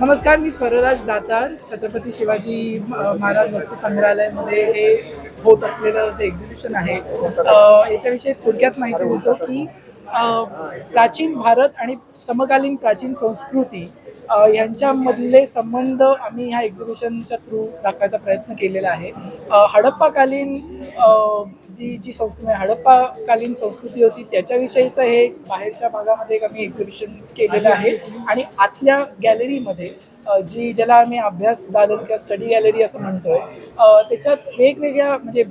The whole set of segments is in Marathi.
नमस्कार मी स्वरराज दातार छत्रपती शिवाजी महाराज वस्तू संग्रहालयामध्ये हे होत असलेलं जे एक्झिबिशन आहे याच्याविषयी थोडक्यात माहिती होतो की प्राचीन भारत आणि समकालीन प्राचीन संस्कृती यांच्यामधले संबंध आम्ही ह्या एक्झिबिशनच्या थ्रू दाखवायचा प्रयत्न केलेला आहे. हडप्पाकालीन जी जी संस्कृती हडप्पाकालीन संस्कृती होती त्याच्याविषयीचं हे बाहेरच्या भागामध्ये एक आम्ही एक्झिबिशन केलेलं आहे. आणि आतल्या गॅलरीमध्ये जी ज्याला आम्ही अभ्यास दालन किंवा स्टडी गॅलरी असं म्हणतोय त्याच्यात वेगवेगळ्या म्हणजे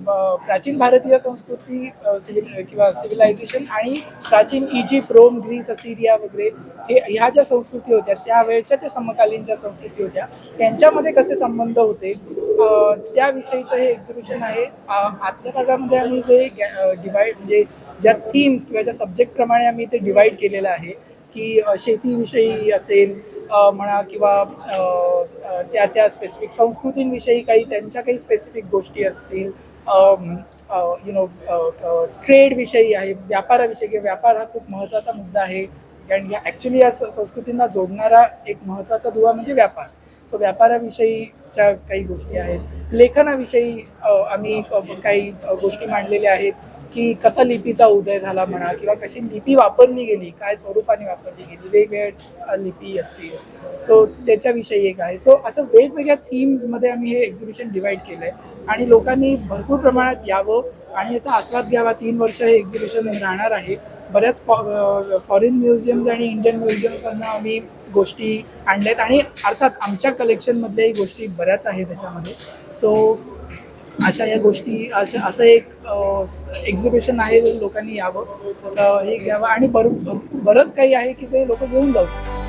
प्राचीन भारतीय संस्कृती अ, सिव्हिल किंवा सिव्हिलायझेशन आणि प्राचीन इजिप्त रोम ग्रीस असिरिया वगैरे हे ह्या ज्या संस्कृती होत्या वेळच्या त्या समकालीन ज्या संस्कृती होत्या त्यांच्यामध्ये कसे संबंध होते त्याविषयीचं हे एक्झिबिशन आहे. आ- आतल्या भागामध्ये आम्ही जे डिवाईड म्हणजे ज्या थीम्स किंवा ज्या सब्जेक्टप्रमाणे आम्ही ते डिवाईड केलेलं आहे की शेतीविषयी असेल म्हणा किंवा त्या त्या स्पेसिफिक संस्कृतींविषयी काही त्यांच्या काही स्पेसिफिक गोष्टी असतील यु नो ट्रेडविषयी आहे व्यापाराविषयी किंवा व्यापार हा खूप महत्त्वाचा मुद्दा आहे. कारण या ॲक्च्युली या संस्कृतींना जोडणारा एक महत्त्वाचा दुवा म्हणजे व्यापार. सो व्यापाराविषयीच्या काही गोष्टी आहेत. लेखनाविषयी आम्ही काही गोष्टी मांडलेल्या आहेत की कसा लिपीचा उदय झाला म्हणा किंवा कशी लिपी वापरली गेली काय स्वरूपाने वापरली गेली वेगवेगळ्या लिपी असतील. सो त्याच्याविषयी एक आहे. सो असं वेगवेगळ्या थीम्समध्ये आम्ही हे एक्झिबिशन डिवाईड केलं आहे आणि लोकांनी भरपूर प्रमाणात यावं आणि याचा आस्वाद घ्यावा. तीन वर्ष हे एक्झिबिशन राहणार आहे. बऱ्याच फॉ फॉरेन म्युझियम्स आणि इंडियन म्युझियमकडनं आम्ही गोष्टी आणल्यात. आणि अर्थात आमच्या कलेक्शनमधल्याही गोष्टी बऱ्याच आहेत त्याच्यामध्ये. सो अशा या गोष्टी अशा असं एक एक्झिबिशन आहे जे लोकांनी यावं तर हे घ्यावं. आणि बर बरंच काही आहे की ते लोक घेऊन जाऊ शकतात.